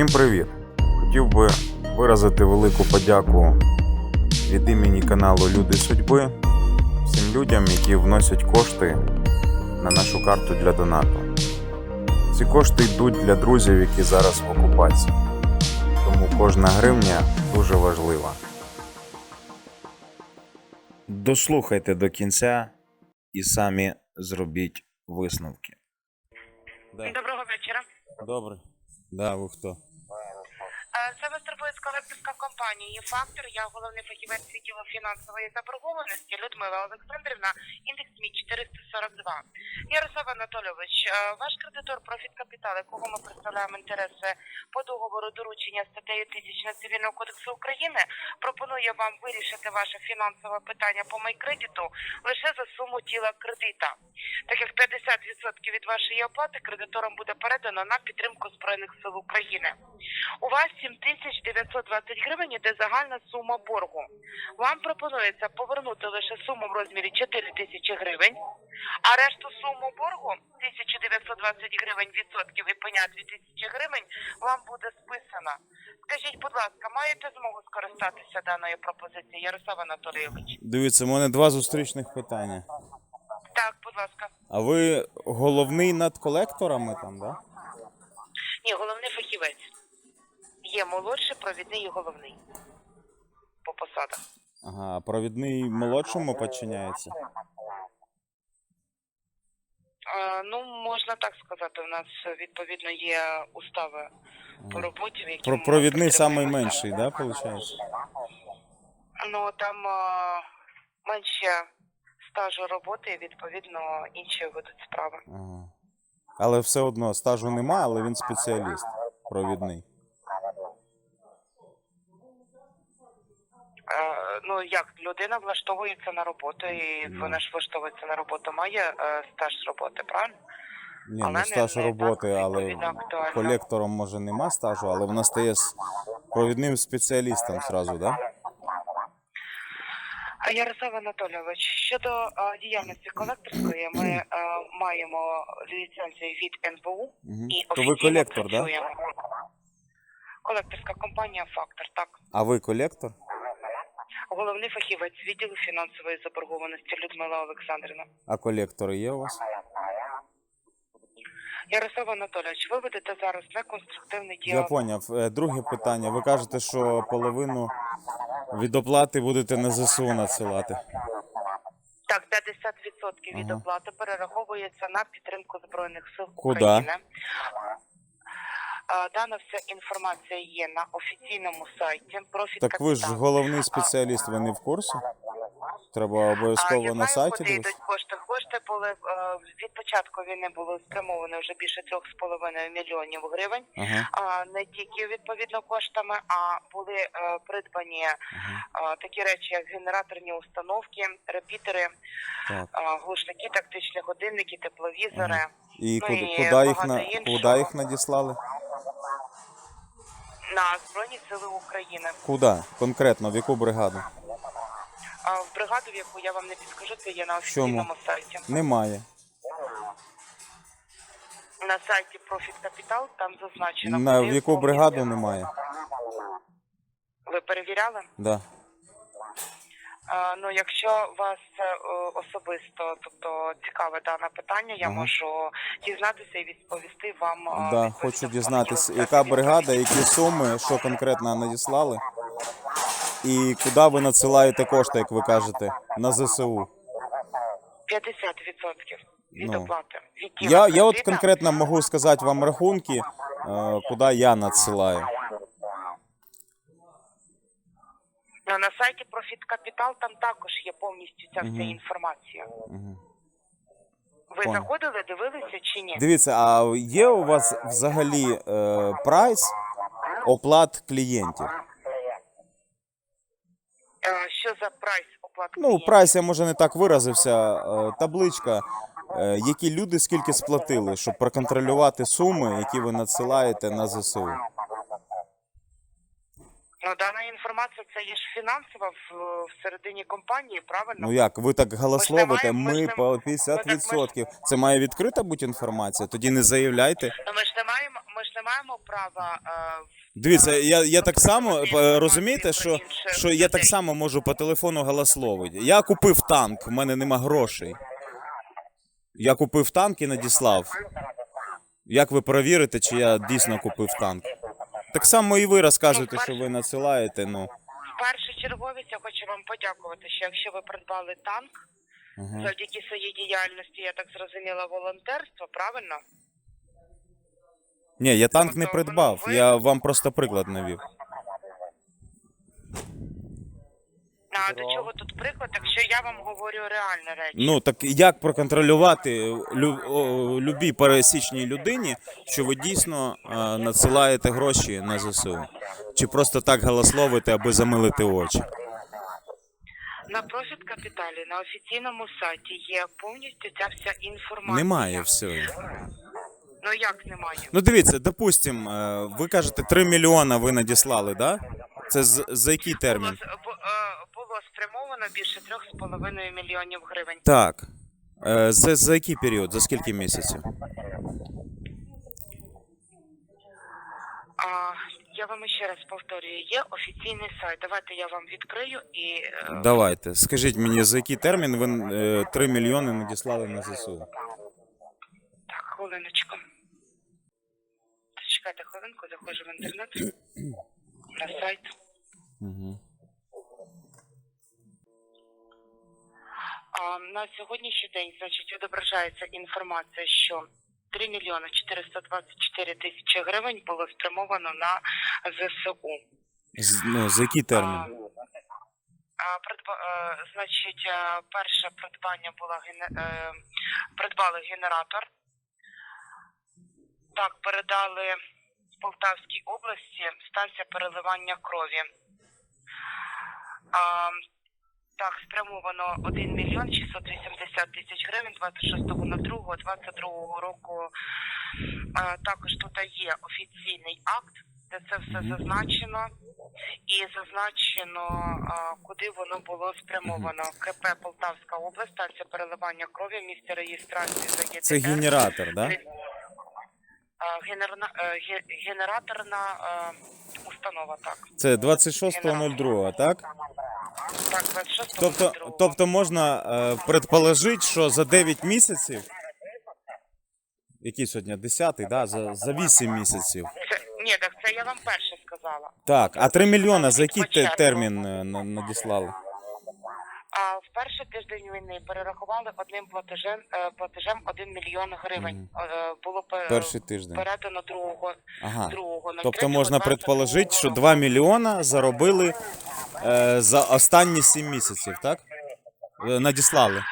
Всім привіт! Хотів би виразити велику подяку від імені каналу Люди Судьби всім людям, які вносять кошти на нашу карту для донату. Ці кошти йдуть для друзів, які зараз в окупації. Тому кожна гривня дуже важлива. Дослухайте до кінця і самі зробіть висновки. Доброго вечора. Добре. Да, ви хто? Е, Це турбує з колекторська компанії «Фактор». Я головний фахівець відділу фінансової заборгованості Людмила Олександрівна, індекс МІ 442. Ярослав Анатолійович, е, ваш кредитор «Профіт Капітал», якого ми представляємо інтереси по договору доручення статтею 1000 Цивільного кодексу України, пропонує вам вирішити ваше фінансове питання по майкредиту лише за суму тіла кредита. Так як 50% від вашої оплати кредиторам буде передано на підтримку Збройних сил України. У вас 7920 гривень іде загальна сума боргу. Вам пропонується повернути лише суму в розмірі 4 тисячі гривень, а решту суму боргу 1920 гривень відсотків і пеня 2000 гривень вам буде списана. Скажіть, будь ласка, маєте змогу скористатися даною пропозицією, Ярослав Анатолійович? Дивіться, у мене два зустрічних питання. Так, будь ласка. А ви головний над колекторами там, да? Ні, головний фахівець. Є молодший, провідний і головний. По посадах. Ага, провідний молодшому підчиняється? Е, ну, можна так сказати. У нас відповідно є устави по роботі, в які Про ми провідний самий притримуємося. менший, да, виходить? Ну там е, менше стажу роботи, відповідно інші ведуть справи. Ага. Але все одно стажу нема, але він спеціаліст провідний. Е, ну як людина влаштовується на роботу, і Ну. вона ж влаштовується на роботу, має е, стаж роботи, правильно? Ні, Але не стаж не роботи, так, але колектором може нема стажу, але вона стає с- провідним спеціалістом зразу, да? Ярослав Анатолійович, щодо е, діяльності колекторської, ми е, маємо ліцензію від НБУ Угу. і То ви колектор, да? Колекторська компанія Фактор, так. А ви колектор? Головний фахівець відділу фінансової заборгованості Людмила Олександрівна. А колектори є у вас? Ярослав Анатолійович, ви ведете зараз неконструктивний Я діалог. поняв. Е, Друге питання. Ви кажете, що половину від оплати будете на ЗСУ надсилати. Так, 50% від Ага. оплати перераховується на підтримку Збройних сил Куда? України. Дана вся інформація є на офіційному сайті. Профіт Так ви ж головний спеціаліст, ви не в курсі? Треба обов'язково я на сайті куди йдуть кошти. Кошти були е, від початку війни були спрямовані вже більше трьох з половиною мільйонів гривень. Ага. Не тільки відповідно коштами, а були е, придбані ага. е, такі речі, як генераторні установки, репітери, Так. глушники, тактичні годинники, тепловізори. Ага. І Ну, куди, і куди їх на іншого. куди їх надіслали? На Збройні Сили України. Куди? Конкретно, в яку бригаду? А в бригаду, в яку я вам не підскажу, це є на офіційному сайті. Немає. На сайті Профіт Капітал там зазначено. На в куди яку бригаду немає? Ви перевіряли? Да. А, ну, якщо вас е, особисто, тобто цікаве дане питання, я Ага. можу дізнатися і відповісти вам. е, Да, хочу дізнатися, яка бригада, які суми, що конкретно надіслали, і куди ви надсилаєте кошти, як ви кажете, на ЗСУ. 50% від Ну. оплати. Від Я, я от конкретно можу сказати вам рахунки, е, куди я надсилаю. Ну, на сайті Профіт Капітал там також є повністю ця вся Мгм. інформація. Мгм. Ви Понял. заходили, дивилися чи ні? Дивіться, а є у вас взагалі е, прайс оплат клієнтів? Е, Що за прайс оплати? Ну, клієнтів? прайс я може не так виразився. е, Табличка, е, які люди скільки сплатили, щоб проконтролювати суми, які ви надсилаєте на ЗСУ. Ну, дана інформація це є ж фінансова в, всередині компанії, правильно? Ну як, ви так галасловите, ми ж ми по ми ми 50%. Це має відкрита бути інформація, тоді не заявляйте. Ну, ми ж не маємо, ми ж не маємо права. Е, Дивіться, я, я так само е, розумієте, що, що я так само можу по телефону галасловити. Я купив танк, в мене нема грошей. Я купив танк і надіслав. Як ви перевірите, чи я дійсно купив танк? Так само і ви розказуєте, що ви надсилаєте. Ну. в першу черговість я хочу вам подякувати, що якщо ви придбали танк Ага. завдяки своїй діяльності, я так зрозуміла, волонтерство, правильно? Ні, я танк не Тобто, придбав, я вам просто приклад навів. А до чого тут приклад, якщо я вам говорю реальні речі? Ну так як проконтролювати лю, о, любій пересічній людині, що ви дійсно е, надсилаєте гроші на ЗСУ? Чи просто так галасловите, аби замилити очі? На профіт капіталі на офіційному сайті є повністю ця вся інформація. Немає все. Ну як немає? Ну дивіться, допустим, е, ви кажете 3 мільйона ви надіслали, да? Це з- за який термін? було спрямовано більше 3,5 мільйонів гривень. Так. Е, За, за який період? За скільки місяців? А, я вам ще раз повторюю, є офіційний сайт. Давайте я вам відкрию і е, Давайте. Скажіть мені, за який термін ви е, 3 мільйони надіслали на ЗСУ? так, хвилиночку. Чекайте хвилинку, заходжу в інтернет на сайт. Угу. На сьогоднішній день, значить, відображається інформація, що 3 мільйони 424 тисячі гривень було спрямовано на ЗСУ. Ну, за який термін? Придба, е, значить, е, перше придбання було е, придбали генератор. Так, передали в Полтавській області станція переливання крові. Так, спрямовано 1 мільйон 680 тисяч гривень 26.02.22 року. Також тут є офіційний акт, де це все зазначено. І зазначено, куди воно було спрямовано. КП Полтавська область, станція переливання крові, місце реєстрації за ЄТР. Це генератор, да? А, генерна- е, генераторна установа, так. Це 26.02, так? Так, 26.02. Тобто, тобто можна е, предположити, що за 9 місяців, який сьогодні 10, да? за, за 8 місяців. Це, ні, так це я вам перше сказала. Так, а 3 мільйона за який те- термін е, на- надіслали? Перший тиждень війни перерахували одним платежем е, платежем 1 мільйон гривень. Е, Було пе- Перший тиждень. передано другого Ага. другого. на Тобто можна предположити, що року. 2 мільйона заробили е, за останні 7 місяців, так? Е, Надіслали.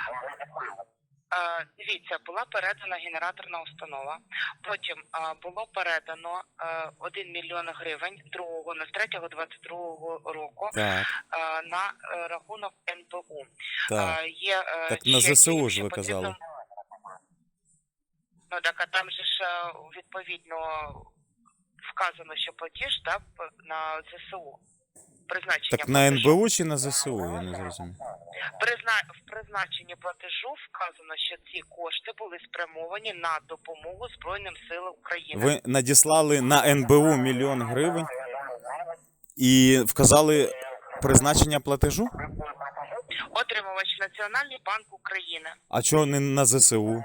Дивіться, була передана генераторна установа. Потім е, було передано е, 1 мільйон гривень 2.03.22 року Так, е, на е, рахунок НБУ. так. Е, Є, е, Так на ЗСУ ж ви казали. Ну так, а там же ж відповідно вказано, що платіж п- на ЗСУ. Призначення Так на. НБУ чи на ЗСУ, я не зрозумів. Призна... В призначенні платежу вказано, що ці кошти були спрямовані на допомогу Збройним силам України. Ви надіслали на НБУ мільйон гривень і вказали призначення платежу? Отримувач Національний банк України. А чого не на ЗСУ?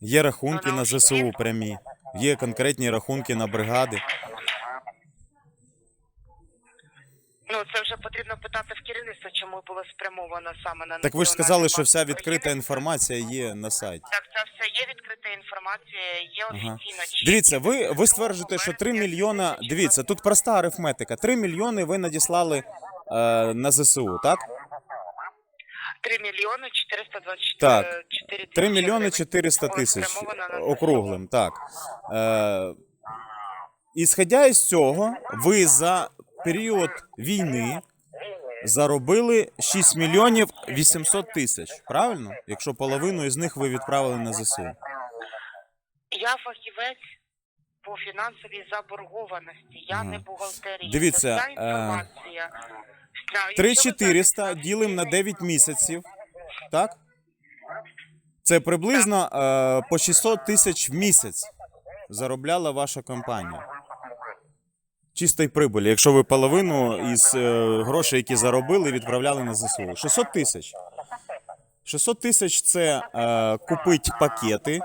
Є рахунки на ЗСУ прямі, є конкретні рахунки на бригади. Ну це вже потрібно питати в керівництва, чому було спрямовано саме на Так ви ж сказали, що вся відкрита інформація є на сайті. Так, це все є відкрита інформація, є офіційно. чітко. Дивіться, ви, ви стверджуєте, що 3 мільйона. Дивіться, тут проста арифметика. 3 мільйони ви надіслали е, на ЗСУ, так? 3 мільйони 424 Так. 4 3 мільйони 400 тисяч округлим, так. Е, ісходя із цього, ви за період війни заробили 6 мільйонів 800 тисяч, правильно? Якщо половину із них ви відправили на ЗСУ. Я фахівець по фінансовій заборгованості. Я не бухгалтерія. Дивіться, Це вся інформація. Вся- Три якщо ви 400 зараз ділимо на знаєте, 9 місяців. Так? Це приблизно е, по 600 тисяч в місяць заробляла ваша компанія. Чистої прибулі, якщо ви половину із е, грошей, які заробили, відправляли на ЗСУ. 600 тисяч. 600 тисяч це е, купить пакети,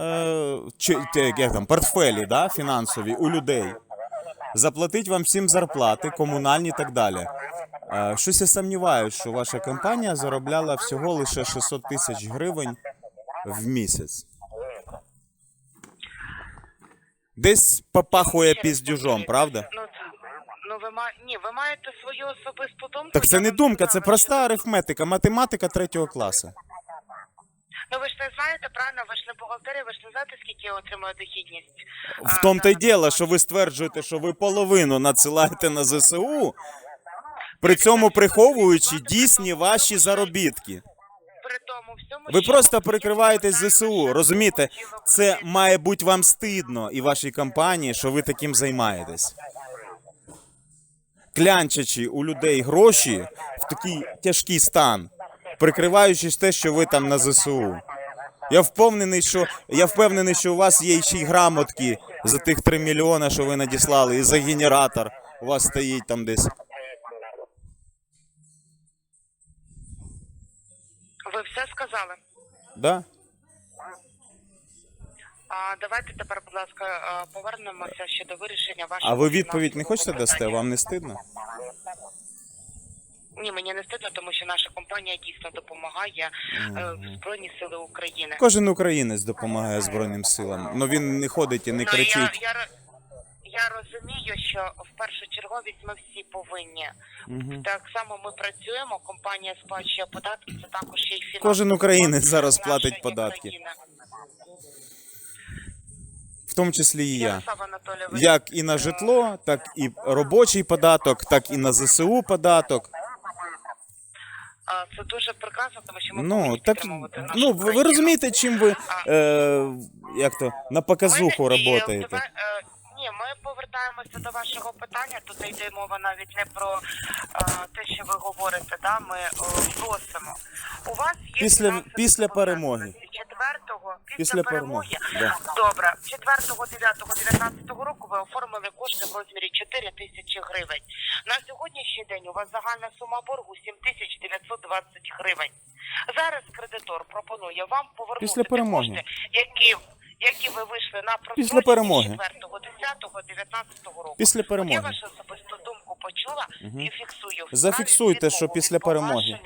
е, чи, те, як там, портфелі да, фінансові у людей. Заплатить вам всім зарплати, комунальні і так далі. Е, Щось я сумніваюся, що ваша компанія заробляла всього лише 600 тисяч гривень в місяць. Десь попахує піздюжом, правда? Ну, ну ви ма... Ні, ви маєте свою особисту думку. Так це я не вам думка, це сказала, проста що- арифметика, математика третього класу. Ну ви ж не знаєте, правильно, ви ж не бухгалтерія, ви ж не знаєте, скільки я отримую дохідність. В тому то й діло, що ви стверджуєте, що ви половину надсилаєте на ЗСУ, при цьому приховуючи дійсні ваші заробітки. Ви просто ми прикриваєтесь ЗСУ. Розумієте, це має бути вам стидно і вашій компанії, що ви таким займаєтесь. Клянчачи у людей гроші в такий тяжкий стан, прикриваючись те, що ви там на ЗСУ. Я впевнений, що я впевнений, що у вас є ще й грамотки за тих 3 мільйони, що ви надіслали, і за генератор у вас стоїть там десь. Ви все сказали. Да? А давайте тепер, будь ласка, а, повернемося щодо вирішення вашого. А ви відповідь не хочете дасте? Вам не стидно? Ні, мені не стидно, тому що наша компанія дійсно допомагає е, Збройні Сили України. Кожен українець допомагає Збройним силам. Ну він не ходить і не Ну, я, кричить. я, ро- я розумію, що в першу черговість ми всі повинні. Мгм. Так само ми працюємо, компанія сплачує податки, це також ще й фінансовий Кожен українець зараз платить податки. В тому числі і я. Як і на житло, так і робочий податок, так і на ЗСУ податок. це дуже прекрасно, тому що ми Ну так ну ви, ви розумієте, чим ви е, як то на показуху Ми, повертаємося до вашого питання. Тут йде мова навіть не про е, те, що ви говорите. Да? Ми е, просимо. У вас є Після- після перемоги. Четвертого, після, Після перемоги. перемоги, Добре, 4, 9, 19 року ви оформили кошти в розмірі 4 тисячі гривень. На сьогоднішній день у вас загальна сума боргу 7 тисяч 920 гривень. Зараз кредитор пропонує вам повернути Після перемоги. кошти, які які ви вийшли на Після перемоги. 4, 10, 19 року. Після От Я вашу особисту думку почула і фіксую. Зафіксуйте, що після перемоги.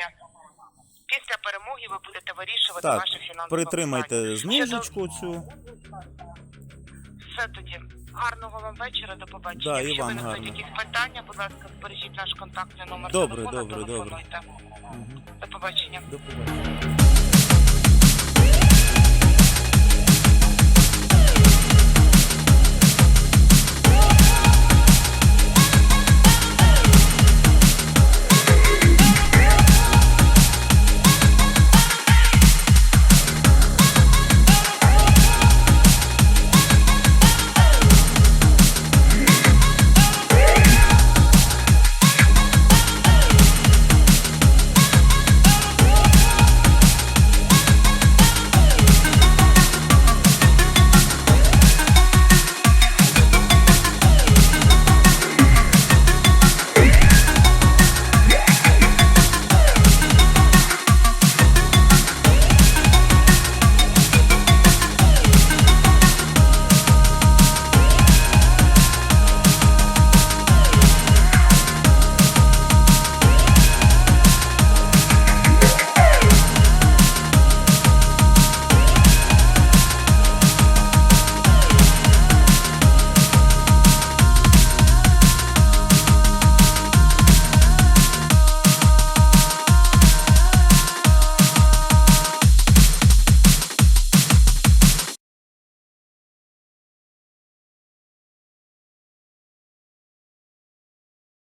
Після перемоги ви будете вирішувати Так, ваше фінансове питання. притримайте Щодо- знижечку цю. Все тоді. Гарного вам вечора, до побачення. Да, Якщо вам виникнуть якісь питання, будь ласка, збережіть наш контактний номер Добре, телефону, добре, добре. телефонуйте. До побачення. До побачення.